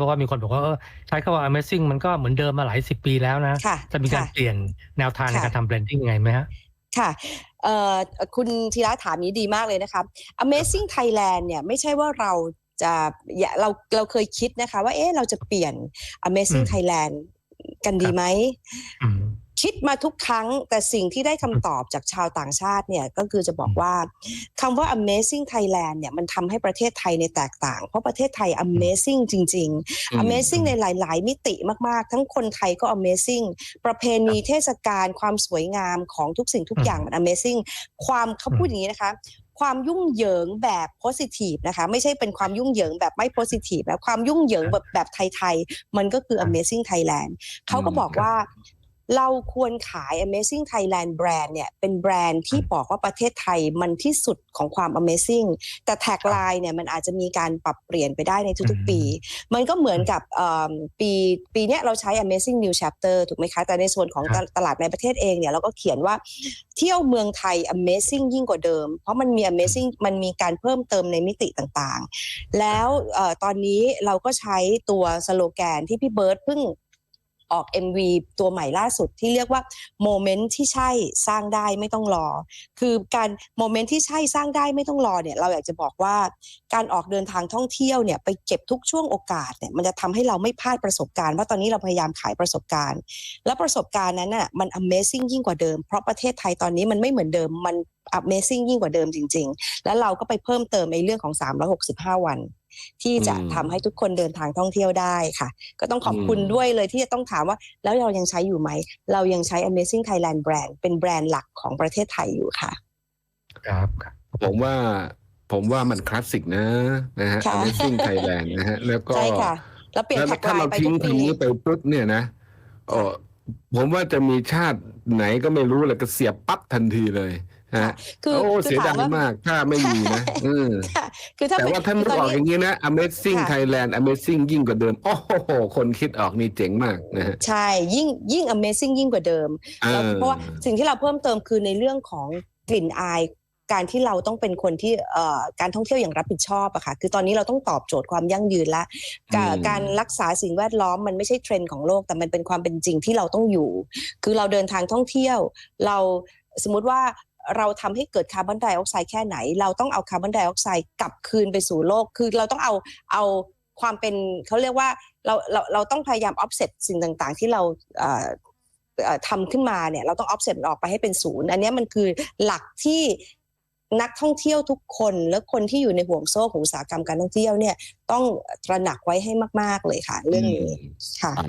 เพราะว่ามีคนบอกว่าเออใช้คำว่า Amazing มันก็เหมือนเดิมมาหลายสิบปีแล้วนะค่ะจะมีการค่ะเปลี่ยนแนวทางในค่ะการทำ blending ยังไงไหมฮะค่ะเอ่อคุณธีระถามนี้ดีมากเลยนะคะ Amazing Thailand เนี่ยไม่ใช่ว่าเราจะอย่าเราเราเคยคิดนะคะ ว่าเอ๊ะเราจะเปลี่ยน Amazing อืม Thailand กันดีไหมอืม คิดมาทุกครั้งแต่สิ่งที่ได้คำตอบจากชาวต่างชาติเนี่ยก็คือจะบอกว่าคำว่า Amazing Thailand เนี่ยมันทำให้ประเทศไทยในยแตกต่าง เพราะประเทศไทย Amazing จริงๆอืม Amazing ในหลาย ๆ มิติมากๆ ทั้งคนไทยก็ Amazing ประเพณีเทศกาลความสวยงามของทุกสิ่งทุกอืมอย่างมัน Amazing ความเขาพูดอย่างนี้นะคะความยุ่งเหยิงแบบ positive นะคะไม่ใช่เป็นความยุ่งเหยิงแบบไม่ positive นะความยุ่งเหยิงแบบแบบไทย ๆ มันก็คือ Amazing Thailand เขาก็บอกว่า เราควรขาย Amazing Thailand แบรนด์เนี่ยเป็นแบรนด์ที่บอกว่าประเทศไทยมันที่สุดของความ Amazing แต่แท็กไลน์เนี่ยมันอาจจะมีการปรับเปลี่ยนไปได้ในทุกๆปี มันก็เหมือนกับเอิ่มปีปีเนี้ยเราใช้ Amazing New Chapter ถูกไหมคะ แต่ในส่วนของครับตลาดในประเทศเองเนี่ยเราก็เขียนว่าเที่ยวเมืองไทย Amazing ยิ่งกว่าเดิม เพราะมันมี Amazing มันมีการเพิ่มเติมในมิติต่างๆ แล้วเอ่อตอนนี้เราก็ใช้ตัวสโลแกนที่พี่เบิร์ตเพิ่ง ออก MV ตัวใหม่ล่าสุดที่เรียกว่าโมเมนต์ที่ใช่สร้างได้ไม่ต้องรอ คือการโมเมนต์ที่ใช่สร้างได้ไม่ต้องรอเนี่ยเราอยากจะบอกว่าการออกเดินทางท่องเที่ยวเนี่ยไปเก็บทุกช่วงโอกาสเนี่ยมันจะทำให้เราไม่พลาดประสบการณ์ เพราะตอนนี้เราพยายามขายประสบการณ์ และประสบการณ์นั้นน่ะมัน Amazing ยิ่งกว่าเดิม เพราะประเทศไทยตอนนี้มันไม่เหมือนเดิมมัน Amazing ยิ่งกว่าเดิมจริง ๆ แล้วเราก็ไปเพิ่มเติมในเรื่องของ 365 วัน ที่จะอืมทำให้ทุกคนเดินทางท่องเที่ยวได้ค่ะ ก็ต้องขอบคุณอืมด้วยเลยที่จะต้องถามว่า แล้วเรายังใช้อยู่ไหม เรายังใช้ Amazing Thailand Brand เป็นแบรนด์หลักของประเทศไทยอยู่ค่ะ ครับครับผมว่าผมว่ามันคลาสสิกนะนะฮะค่ะ Amazing Thailand นะฮะแล้วก็ใช่ค่ะแล้วเปลี่ยนแล้วแท็กถ้าไลเราน์ไปทิ้ทุงกปีคำนี้ไปปุ๊บเนี่ยนะโอ้ผมว่าจะมีชาติไหนก็ไม่รู้เลยก็เสียบปั๊บทันทีเลย ฮะคือโอ้คืเสียถาดามยว่ามากถ้าไม่มีนะอืมค่ะคือถ้าแต่ไม่ว่าท่านคือตบอกอย่างนี้นะ Amazing ค่ะ Thailand Amazing ยิ่งกว่าเดิม โอ้โห คนคิดออกนี่เจ๋งมากนะฮะใช่ ยิ่งยิ่ง Amazing ยิ่งกว่าเดิมแล้วเออเพราะว่าสิ่งที่เราเพิ่มเติมคือในเรื่องของกลิ่นอายการที่เราต้องเป็นคนที่เอ่อการท่องเที่ยวอย่างรับผิดชอบอะค่ะคือตอนนี้เราต้องตอบโจทย์ความยั่งยืนละกาอืมการรักษาสิ่งแวดล้อมมันไม่ใช่เทรนด์ของโลกแต่มันเป็นความเป็นจริงที่เราต้องอยู่ คือเราเดินทางท่องเที่ยว เราสมมุติว่า เราทำให้เกิดคาร์บอนไดออกไซด์แค่ไหน เราต้องเอาคาร์บอนไดออกไซด์กลับคืนไปสู่โลก คือเราต้องเอาเอาความเป็นเขาเรียกว่าเราเราเราต้องพยายาม offset สิ่งต่างๆ ที่เราเอ่อเอ่อทำขึ้นมาเนี่ยเราต้อง offset มันออกไปให้เป็นศูนย์อันเนี้ยมันคือหลักที่นักท่องเที่ยวทุกคนและคนที่อยู่ในห่วงโซ่ของอุตสาหกรรมการท่องเที่ยวเนี่ยต้องตระหนักไว้ให้มาก ๆ เลยค่ะ เรื่องนี้ค่ะครับ